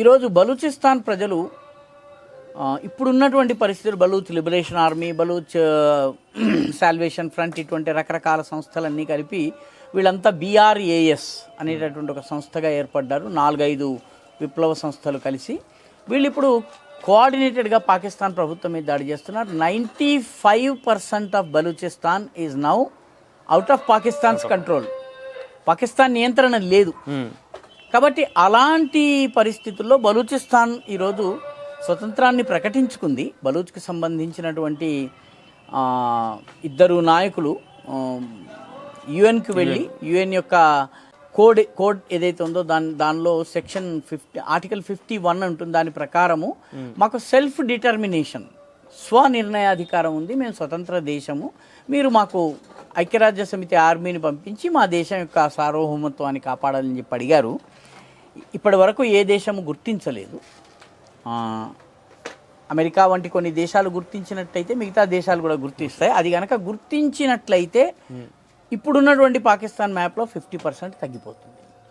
ఈరోజు బలూచిస్తాన్ ప్రజలు ఇప్పుడున్నటువంటి పరిస్థితులు Baloch liberation army Baloch salvation front ఇటువంటి రకరకాల సంస్థలన్నీ కలిపి వీళ్ళంతా బీఆర్ఏఎస్ అనేటటువంటి ఒక సంస్థగా ఏర్పడ్డారు. నాలుగైదు విప్లవ సంస్థలు కలిసి. వీళ్ళు ఇప్పుడు కోఆర్డినేటెడ్గా పాకిస్తాన్ ప్రభుత్వం మీద దాడి చేస్తున్నారు. Ninety five percent of Balochistan is now out of Pakistan's control. Pakistan నియంత్రణ లేదు. కాబట్టి అలాంటి పరిస్థితుల్లో బలూచిస్తాన్ ఈరోజు స్వతంత్రాన్ని ప్రకటించుకుంది. బలూచ్కి సంబంధించినటువంటి ఇద్దరు నాయకులు యుఎన్కి వెళ్ళి యుఎన్ యొక్క కోడ్ కోడ్ ఏదైతే ఉందో దాని దానిలో section fifty article fifty one ఉంటుంది దాని ప్రకారము మాకు సెల్ఫ్ డిటర్మినేషన్ స్వనిర్ణయాధికారం ఉంది మేము స్వతంత్ర దేశము మీరు మాకు ఐక్యరాజ్య సమితి ఆర్మీని పంపించి మా దేశం యొక్క సార్వభౌమత్వాన్ని కాపాడాలని చెప్పి అడిగారు. ఇప్పటి వరకు ఏ దేశము గుర్తించలేదు. అమెరికా వంటి కొన్ని దేశాలు గుర్తించినట్లయితే మిగతా దేశాలు కూడా గుర్తిస్తాయి. అది కనుక గుర్తించినట్లయితే ఇప్పుడున్నటువంటి పాకిస్తాన్ మ్యాప్లో ఫిఫ్టీ పర్సెంట్ తగ్గిపోతుంది.